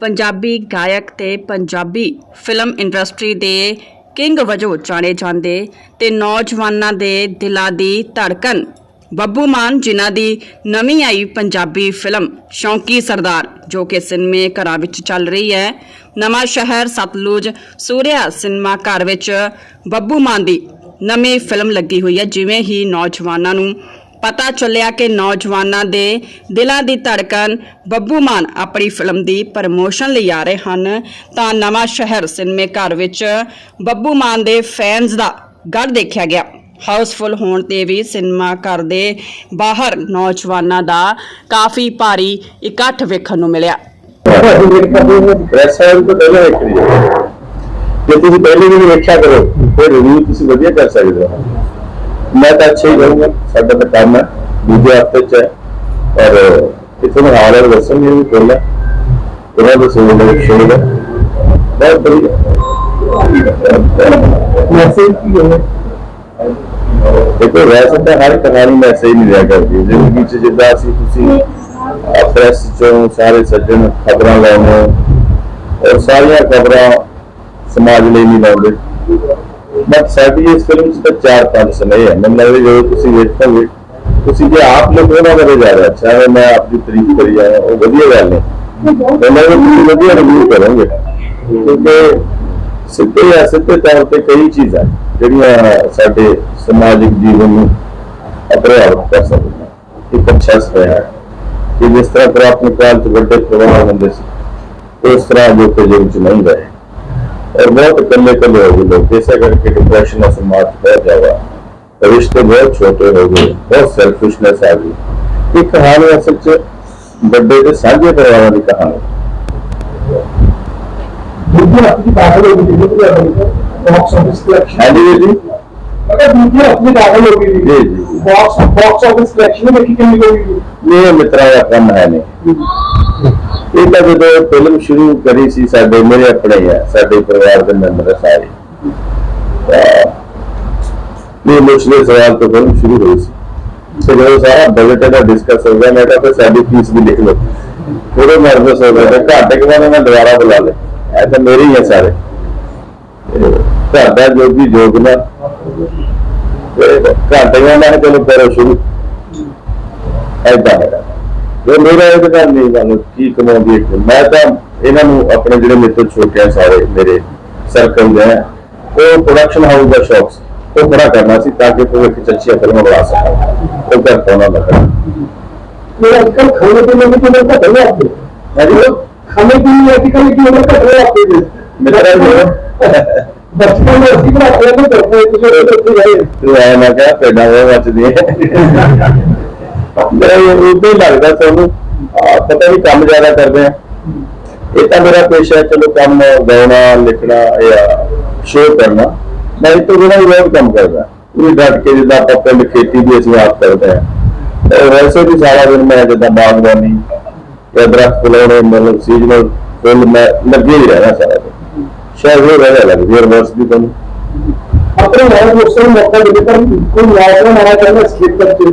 ਪੰਜਾਬੀ ਗਾਇਕ ਤੇ Punjabi film industry ਦੇ ਕਿੰਗ ਵਜੋਂ ਜਾਣੇ ਜਾਂਦੇ ਤੇ ਨੌਜਵਾਨਾਂ ਦੇ ਦਿਲਾਂ ਦੀ ਧੜਕਨ ਬੱਬੂ ਮਾਨ ਜਿਨ੍ਹਾਂ ਦੀ ਨਵੀਂ ਆਈ ਪੰਜਾਬੀ ਫਿਲਮ ਸ਼ੌਂਕੀ ਸਰਦਾਰ, ਜੋ ਕਿ ਸਿਨੇਮੇ ਘਰਾਂ ਵਿੱਚ ਚੱਲ ਰਹੀ ਹੈ। ਨਵਾਂ ਸ਼ਹਿਰ ਸਤਲੁਜ ਸੂਰਿਆ ਸਿਨੇਮਾ ਘਰ ਵਿੱਚ ਬੱਬੂ ਮਾਨ ਦੀ ਨਵੀਂ ਫਿਲਮ ਲੱਗੀ ਹੋਈ ਹੈ, ਜਿਵੇਂ ਹੀ ਨੌਜਵਾਨਾਂ ਨੂੰ ਪਤਾ ਚੱਲਿਆ ਕਿ ਨੌਜਵਾਨਾਂ ਦੇ ਦਿਲਾਂ ਦੀ ਧੜਕਨ ਬੱਬੂ ਮਾਨ ਆਪਣੀ ਫਿਲਮ ਦੀ ਪ੍ਰਮੋਸ਼ਨ ਲਈ ਆ ਰਹੇ ਹਨ। ਤਾਂ ਨਵਾਂ ਸ਼ਹਿਰ ਸਿਨੇਮੇ ਘਰ ਵਿੱਚ ਬੱਬੂ ਮਾਨ ਦੇ ਫੈਨਸ ਦਾ ਗੜ ਦੇਖਿਆ ਗਿਆ। ਹਾਊਸਫੁੱਲ ਹੋਣ ਤੇ ਵੀ ਸਿਨੇਮਾ ਘਰ ਦੇ ਬਾਹਰ ਨੌਜਵਾਨਾਂ ਦਾ ਕਾਫੀ ਭਾਰੀ ਇਕੱਠ ਵੇਖਣ ਨੂੰ ਮਿਲਿਆ। ਜੇ ਤੁਸੀਂ ਪਹਿਲੇ ਵੀ ਵੇਖਿਆ ਕਰੋ, ਫਿਰ ਰਿਵਿਊ ਤੁਸੀਂ ਵਧੀਆ ਕਰ ਸਕਦੇ ਹੋ। ਮੈਂ ਤਾਂ ਅੱਛਾ ਹੀ ਕਹੂੰਗਾ ਸਾਡਾ ਤਾਂ ਕੰਮ ਹੈ ਦੂਜੇ ਹਫ਼ਤੇ ਚ ਹੈ ਔਰ ਇਥੋਂ ਦਾ ਹਾਲ ਹੈ ਦੱਸਣਗੇ ਵੀ ਕੋਲ ਹੈ ਉਹਨਾਂ ਦਾ ਸੁਣਨ ਦਾ ਸ਼ੌਕ ਹੈ ਬਹੁਤ ਵਧੀਆ ਮੈਸੇਜ ਕੀ ਹੈ ਦੇਖੋ ਵੈਸੇ ਤਾਂ ਹਰ ਕਹਾਣੀ ਮੈਸੇਜ ਨਹੀਂ ਦਿਆ ਕਰਦੀ ਜ਼ਿੰਦਗੀ ਚ ਜਿੱਦਾਂ ਅਸੀਂ ਤੁਸੀਂ ਪ੍ਰੈਸ ਚੋਂ ਸਾਰੇ ਸੱਜਣ ਖਬਰਾਂ ਲਾਉਂਦੇ ਹੋ ਔਰ ਸਾਰੀਆਂ ਖਬਰਾਂ ਸਮਾਜ ਲਈ ਨਹੀਂ ਲਾਉਂਦੇ ਬਟ ਸਾਡੀ ਇਸ ਫਿਲਮ 'ਚ ਤਾਂ ਚਾਰ ਪੰਜ ਸੁਨੇਹੇ ਹੈ ਮੈਨੂੰ ਲੱਗਦਾ ਤੁਸੀਂ ਵੇਖੋਗੇ, ਤੁਸੀਂ ਜੇ ਆਪ ਲੋਕ ਉਹਨਾਂ ਬਾਰੇ ਜਾ ਰਹੇ ਚਾਹੇ ਮੈਂ ਆਪਦੀ ਤਾਰੀਫ ਕਰੀ ਜਾਵਾਂ, ਉਹ ਵਧੀਆ ਗੱਲ ਹੈ। ਮੈਨੂੰ ਲੱਗਦਾ ਤੁਸੀਂ ਵਧੀਆ ਰਿਵਿਊ ਕਰੋਗੇ। ਕਿਉਂਕਿ ਸਿੱਧੇ ਜਾਂ ਸਿੱਧੇ ਤੌਰ ਤੇ ਕਈ ਚੀਜ਼ਾਂ ਜਿਹੜੀਆਂ ਸਾਡੇ ਸਮਾਜਿਕ ਜੀਵਨ ਨੂੰ ਪ੍ਰਭਾਵਿਤ ਕਰ ਸਕਦੀਆਂ। ਇੱਕ ਅੱਛਾ ਸਵੈ ਕਿ ਜਿਸ ਤਰ੍ਹਾਂ ਪੁਰਾਤਨ ਕਾਲ 'ਚ ਵੱਡੇ ਪ੍ਰਭਾਵ ਹੁੰਦੇ ਸੀ, ਉਸ ਤਰ੍ਹਾਂ ਜੋ ਕਿ ਜਿਵੇਂ ਚ ਨਹੀਂ ਰਹੇ। ਔਰ ਬਹੁਤ ਇਕੱਲੇ ਇਕੱਲੇ ਹੋ ਗਏ ਲੋਕ ਇਸੇ ਕਰਕੇ ਡਿਪਰੈਸ਼ਨ ਦਾ ਸਮਾਜ 'ਚ ਬਹੁਤ ਜ਼ਿਆਦਾ ਰਿਸ਼ਤੇ ਬਹੁਤ ਛੋਟੇ ਹੋ ਗਏ ਬਹੁਤ ਸੈਲਫਿਸ਼ਨੈਸ ਆ ਗਈ ਇਹ ਕਹਾਣੀ ਅਸਲ 'ਚ ਵੱਡੇ ਤੇ ਸਾਂਝੇ ਪਰਿਵਾਰਾਂ ਦੀ ਕਹਾਣੀ ਦੂਜੀ ਆਪਣੀ ਦਾਖਲ ਹੋ ਇਹ ਤਾਂ ਜਦੋਂ ਫਿਲਮ ਸ਼ੁਰੂ ਕਰੀ ਸੀ ਸਾਡੇ, ਮੇਰੇ ਆਪਣੇ ਆ, ਸਾਡੇ ਪਰਿਵਾਰ ਦੇ ਮੈਂਬਰ ਸਾਰੇ। ਤਾਂ ਇਹ ਸਵਾਲ ਤੋਂ ਫਿਲਮ ਸ਼ੁਰੂ ਹੋਈ ਸੀ। ਤੇ ਜਦੋਂ ਸਾਰਾ ਬਜਟ ਦਾ ਡਿਸਕਸ ਹੋ ਗਿਆ, ਮੈਂ ਕਿਹਾ ਫਿਰ ਸਾਡੀ ਫੀਸ ਵੀ ਲਿਖ ਲਓ। ਥੋੜੇ ਨਰਵਸ ਹੋ ਗਏ ਤੇ ਘਰ ਮੈਂ ਦੁਬਾਰਾ ਬੁਲਾ ਲੇ ਇਹ ਤਾਂ ਮੇਰੇ ਹੀ ਆ ਸਾਰੇ। ਘਰ ਦਾ ਜੋ ਵੀ ਜੋਗਨਾ ਤੇ ਘਰ ਚਲੋ ਕਰੋ ਸ਼ੁਰੂ। ਐਦਾਂ ਹੈ ਉਹ ਮੇਰਾ ਇਹ ਤਾਂ ਨਹੀਂ ਗੱਲ ਕੀ ਕਮਾਉਂਦੀ ਹੈ ਮੈਂ ਤਾਂ ਇਹਨਾਂ ਨੂੰ ਆਪਣੇ ਜਿਹੜੇ ਮੇਰੇ ਤੋਂ ਛੋਟੇ ਆ ਸਾਰੇ ਮੇਰੇ ਸਰਕਲ ਦੇ ਉਹ ਪ੍ਰੋਡਕਸ਼ਨ ਹਾਊਸ ਦਾ ਸ਼ੌਕ ਉਹ ਬੜਾ ਕਰਨਾ ਸੀ ਤਾਂ ਕਿ ਭਵਿੱਖ ਚ ਅੱਛੀ ਫਿਲਮਾਂ ਬਣਾ ਸਕਾਂ ਉਹ ਕਰ ਪਾਉਣਾ ਲੱਗਾ ਮੇਰਾ ਅੱਜਕੱਲ ਖਾਣੇ ਪੀਣੇ ਦੀ ਕਿੰਨਾ ਘਟ ਰਿਹਾ ਆਪਕੇ ਹਾਂਜੀ? ਖਾਣੇ ਪੀਣੇ ਅੱਜਕੱਲ ਕੀ ਉਮਰ ਘਟ ਰਿਹਾ ਆਪਕੇ ਜੀ। ਮੇਰਾ ਬਚਪਨ ਵਿੱਚ ਅਸੀਂ ਬੜਾ ਖੇਡਦੇ ਸੀ ਤੁਸੀਂ ਉੱਥੇ ਗਏ ਤੇ ਮੈਂ ਕਿਹਾ ਪੈਣਾ ਹੋਇਆ ਬਚਦੀ ਹੈ ਮੇਰਾ ਉਦੋਂ ਹੀ ਲੱਗਦਾ ਤੁਹਾਨੂੰ ਪਤਾ ਨਹੀਂ ਕੰਮ ਜ਼ਿਆਦਾ ਕਰਦੇ ਆ ਇਹ ਤਾਂ ਮੇਰਾ ਪੇਸ਼ਾ ਹੈ ਚਲੋ ਕੰਮ ਗਾਉਣਾ ਲਿਖਣਾ ਜਾਂ ਸ਼ੋਅ ਕਰਨਾ ਮੈਂ ਇਹ ਤੋਂ ਬਿਨਾਂ ਵੀ ਬਹੁਤ ਕੰਮ ਕਰਦਾ ਇਹ ਡਟ ਕੇ ਜਿੱਦਾਂ ਆਪਾਂ ਪਿੰਡ ਖੇਤੀ ਦੀ ਅਸੀਂ ਆਪ ਕਰਦੇ ਆ ਵੈਸੇ ਵੀ ਸਾਰਾ ਦਿਨ ਮੈਂ ਜਿੱਦਾਂ ਬਾਗਬਾਨੀ ਜਾਂ ਦਰਖਤ ਲਾਉਣੇ ਮਤਲਬ ਸੀਜ਼ਨਲ ਫੁੱਲ ਮੈਂ ਲੱਗੇ ਹੀ ਰਹਿਣਾ ਸਾਰਾ ਦਿਨ ਸ਼ਾਇਦ ਹੋ ਰਿਹਾ ਲੱਗ ਰਿਹਾ ਵਰਸ ਵੀ ਤੁਹਾਨੂੰ ਆਪਣੇ ਨਾਲ ਉਸ ਨੂੰ ਮੌਕਾ ਦਿੱਤਾ ਕੋਈ ਲਾਇਕ ਨਾ ਮਾਰਾ ਚਾਹੁੰਦਾ ਸਕਿਪ ਕਰਕੇ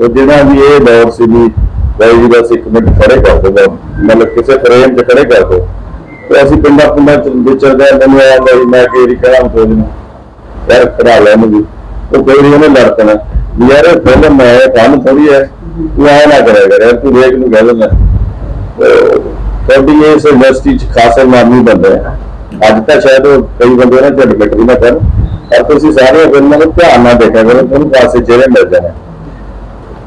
ਉਹ ਜਿਹੜਾ ਵੀ ਇਹ ਦੌਰ ਸੀ ਵੀ ਬਾਈ ਜੀ ਬਸ ਇੱਕ ਮਿੰਟ ਖੜੇ ਕਰ ਦੋ ਮਤਲਬ ਕਿਸੇ ਫਰੇਮ 'ਚ ਖੜੇ ਕਰ ਦੋ। ਤੇ ਅਸੀਂ ਪਿੰਡਾਂ ਪਿੰਡਾਂ 'ਚ ਵਿਚਰਦੇ ਆ, ਮੈਨੂੰ ਆਇਆ ਬਈ, ਮੈਂ ਕਿਹੜੀ ਕਰਾਂ ਤੋਂ ਨੂੰ ਯਾਰ ਖੜਾ ਲੈ ਮੈਨੂੰ। ਉਹ ਕੋਈ ਉਹਨੇ ਲੜ ਪੈਣਾ। ਵੀ ਯਾਰ ਫਿਲਮ ਮੈਂ ਕੰਮ ਥੋੜੀ ਹੈ। ਤੂੰ ਆਇਆ ਨਾ ਕਰਿਆ ਕਰ ਤੂੰ ਦੇਖ ਨੂੰ ਕਹਿ ਦਿੰਦਾ। ਤੁਹਾਡੀ ਇਸ ਇੰਡਸਟਰੀ 'ਚ ਖਾਸੇ ਨਾਮੀ ਬੰਦੇ ਆ। ਅੱਜ ਤਾਂ ਸ਼ਾਇਦ ਕਈ ਬੰਦੇ ਨਾ ਝੜ ਮਿਟ ਵੀ ਨਾ ਕਰਨ। ਪਰ ਤੁਸੀਂ ਸਾਰੇ ਫਿਲਮਾਂ ਨੂੰ ਧਿਆਨ ਨਾਲ ਦੇਖਿਆ ਕਰੋ, ਤੁਹਾਨੂੰ ਪਾਸੇ ਚਿਹਰੇ ਮਿਲ ਜਾਣੇ।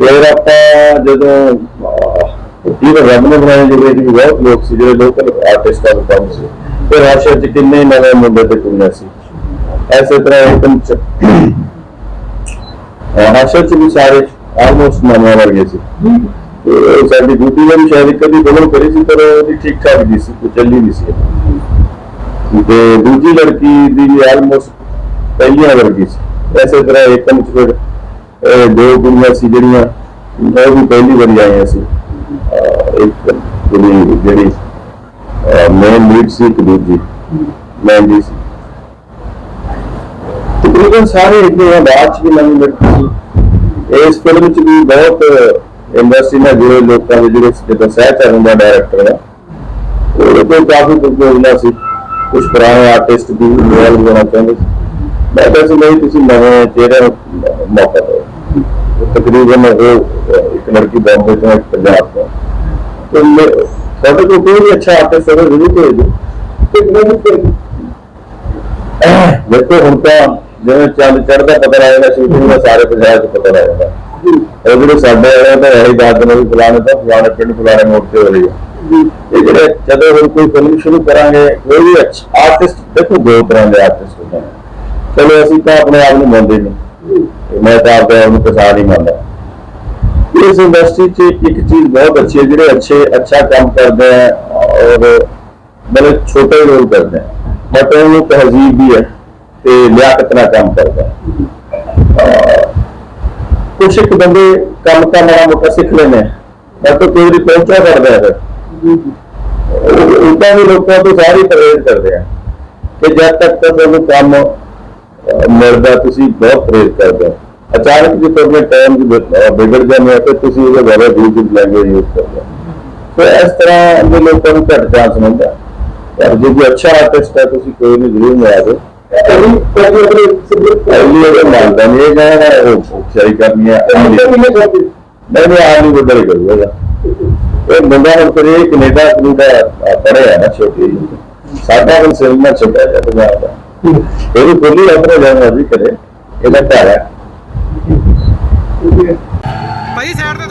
ਫਿਰ ਆਪਾਂ ਜਦੋਂ ਇਹ ਰੱਬ ਨੇ ਬਣਾਏ ਜਿਹੜੇ ਕਿ ਬਹੁਤ ਲੋਕ ਸੀ, ਜਿਹੜੇ ਲੋਕਲ ਆਰਟਿਸਟਾਂ ਦਾ ਕੰਮ ਸੀ। ਫਿਰ ਰਾਸ਼ਰ ਚ ਕਿੰਨੇ ਨਵੇਂ ਮੁੰਡੇ ਤੇ ਕੁੜੀਆਂ ਸੀ। ਐਸੇ ਤਰ੍ਹਾਂ ਇਕਮ ਚ ਰਾਸ਼ਰ ਵੀ ਸਾਰੇ ਆਲਮੋਸਟ ਨਵੇਂ ਵਰਗੇ ਸੀ। ਸਾਡੀ ਡਿਊਟੀ ਵੀ ਸ਼ਾਇਦ ਇੱਕ ਅੱਧੀ ਕਰੀ ਸੀ, ਪਰ ਉਹਦੀ ਠੀਕ ਠਾਕ ਨਹੀਂ ਸੀ, ਕੋਈ ਚੱਲੀ ਨਹੀਂ ਸੀ। ਤੇ ਦੂਜੀ ਲੜਕੀ ਦੀ ਵੀ ਆਲਮੋਸਟ ਪਹਿਲੀਆਂ ਵਰਗੀ ਸੀ। ਐਸੇ ਤਰ੍ਹਾਂ ਇੱਕਮ ਚ ਫਿਰ ਦੋ ਕੁੜੀਆਂ ਸੀ ਜਿਹੜੀਆਂ ਉਹ ਵੀ ਪਹਿਲੀ ਵਾਰੀ ਆਈਆਂ ਸੀ। ਇੱਕ ਕੁੜੀ ਜਿਹੜੀ ਮੇਨ ਲੀਡ ਸੀ, ਇੱਕ ਦੂਜੀ। ਮੈਂ ਜੀ ਸੀ। ਤਕਰੀਬਨ ਸਾਰੇ ਇੱਥੇ ਆ, ਬਾਅਦ ਚ ਵੀ ਨਵੀਂ ਲੜਕੀ ਇਸ ਫਿਲਮ ਚ ਵੀ ਬਹੁਤ ਇੰਡਸਟਰੀ ਨਾਲ ਜੁੜੇ ਲੋਕਾਂ ਦੇ ਜਿਹੜੇ ਜਿੱਦਾਂ ਸਹਿਚਰਨ ਦਾ ਡਾਇਰੈਕਟਰ ਹੈ ਉਹਦੇ ਕੋਲ ਕਾਫੀ ਕੁਝ ਸੀ। ਕੁਝ ਪੁਰਾਣੇ ਆਰਟਿਸਟ ਵੀ ਇਨਵੋਲਵ ਹੋਣਾ ਚਾਹੁੰਦੇ ਸੀ। ਮੈਂ ਕਿਹਾ ਸੀ ਨਹੀਂ ਤੁਸੀਂ ਨਵੇਂ ਚਿਹਰੇ ਨੂੰ ਮੌਕਾ ਦਿਓ ਉਹ ਤਕਰੀਬਨ ਉਹ ਅਹ, ਇੱਕ ਲੜਕੀ ਬੰਬੇ ਤੋਂ ਇੱਕ ਪੰਜਾਬ ਤੋਂ ਤੇ ਮੈਂ- ਤੁਹਾਡੇ ਕੋਲ ਕੋਈ ਵੀ ਅੱਛਾ ਆਰਟਿਸਟ ਹੋਵੇ ਜ਼ਰੂਰ ਭੇਜ ਦਿਓ ਤੇ ਮੈਨੂੰ ਫਿਰ ਦੇਖੋ ਹੁਣ ਤਾਂ ਜਿਵੇਂ ਚੰਦ ਚੜਦਾ ਪਤਾ ਲੱਗ ਜਾਂਦਾ ਸ਼ੂਟਿੰਗ ਦਾ ਸਾਰੇ ਪੰਜਾਬ 'ਚ ਪਤਾ ਲੱਗ ਜਾਂਦਾ ਇਹ ਜਿਹੜੇ ਸਾਡੇ ਵਾਲੇ ਤਾਂ ਇਹੀ ਦੱਸ ਦਿੰਦੇ ਵੀ ਫਲਾਣੇ ਤੋਂ ਫਲਾਣੇ ਪਿੰਡ ਫਲਾਣੇ ਮੋੜ ਤੇ ਹੋ ਰਹੀ ਹੈ ਇਹ ਜਿਹੜੇ ਜਦੋਂ ਹੁਣ ਕੋਈ ਫਿਲਮ ਸ਼ੁਰੂ ਕਰਾਂਗੇ ਕੋਈ ਵੀ ਅੱਛਾ ਆਰਟਿਸਟ ਦੇਖੋ ਦੋ ਤਰ੍ਹਾਂ ਦੇ ਆਰਟਿਸਟ ਹੁੰਦੇ ਨੇ ਚਲੋ ਅਸੀਂ ਤਾਂ ਆਪਣੇ ਆਪ ਨੂੰ ਮੰਨਦੇ ਨਹੀਂ। ਮੈਂ ਤਾਂ ਆਪਦੇ ਆਪ ਨੂੰ ਕਿਸਾਨ ਹੀ ਮੰਨਦਾ। ਇਸ ਇੰਡਸਟਰੀ 'ਚ ਇੱਕ ਚੀਜ਼ ਬਹੁਤ ਅੱਛੀ ਹੈ, ਜਿਹੜੇ ਅੱਛੇ, ਅੱਛਾ ਕੰਮ ਕਰਦੇ ਹੈ ਔਰ ਬੜੇ ਛੋਟੇ ਰੋਲ ਕਰਦੇ ਹੈ ਬਟ ਉਹ ਤਹਿਜ਼ੀਬ ਵੀ ਹੈ ਤੇ ਲਿਆਕਤ ਨਾਲ ਕੰਮ ਕਰਦਾ ਹੈ। ਇੱਕ ਬੰਦੇ ਕੰਮ ਤਾਂ ਮਾੜਾ ਮੋਟਾ ਸਿੱਖ ਲੈਂਦੇ ਹੈ ਬਟ ਕੋਈ ਵੀ ਪਹੁੰਚਾ ਕਰਦਾ ਹੈ। ਫਿਰ ਉਦਾਂ ਵੀ ਲੋਕਾਂ ਤੋਂ ਸਾਰੇ ਪ੍ਰੇਰਿਤ ਕਰਦੇ ਆ ਕਿ ਜਦ ਤੱਕ ਤਾਂ ਤੁਹਾਨੂੰ ਕੰਮ ਮਿਲਦਾ ਤੁਸੀਂ ਬਹੁਤ ਪਰਹੇਜ਼ ਕਰਦੇ ਅਚਾਨਕ ਜੇ ਤੁਹਾਡੇ ਟਾਈਮ ਵਿਗੜ ਜਾਂਦੇ ਆ ਤੇ ਤੁਸੀਂ ਉਹਦੇ ਬਾਰੇ ਦੂਜੀ ਲੈਂਗੁਏਜ ਯੂਜ਼ ਕਰਦੇ ਸੋ ਇਸ ਤਰ੍ਹਾਂ ਦੇ ਲੋਕਾਂ ਨੂੰ ਘੱਟ ਚਾਂਸ ਮਿਲਦਾ ਪਰ ਜੇ ਕੋਈ ਅੱਛਾ ਆਰਟਿਸਟ ਹੈ ਤੁਸੀਂ ਕੋਈ ਨਹੀਂ ਜ਼ਰੂਰ ਮਿਲਾ ਸਬਜੈਕਟ ਪਹਿਲੀ ਇਹ ਮੰਨਦਾ ਨਹੀਂ ਇਹ ਕਹਿੰਦਾ ਉਹ ਸਹੀ ਕਰਨੀ ਹੈ। ਨਹੀਂ ਨਹੀਂ ਆਪ ਨਹੀਂ ਬਦਲ ਕਰੂਗਾ ਇਹ ਬੰਦਾ ਹੁਣ ਕਰੇ ਕੈਨੇਡਾ ਕੈਨੇਡਾ ਪੜਿਆ ਨਾ ਛੋਟੀ। ਸਾਡਾ ਹੁਣ ਸਿਨੇਮਾ ਛੋਟਾ ਜਿਹਾ ਪੰਜਾਬ ਦਾ। ਇਹ ਵੀ ਬੋਲੀ ਆਪਣੇ ਜਾਣਾ ਵੀ ਕਰੇ। ਇਹਦਾ ਘਰ ਹੈ। ਭਾਈ ਸਾਈਡ ਤੇ ਥੋੜਾ ਪੀछे ਸਾਈਡ ਤੇ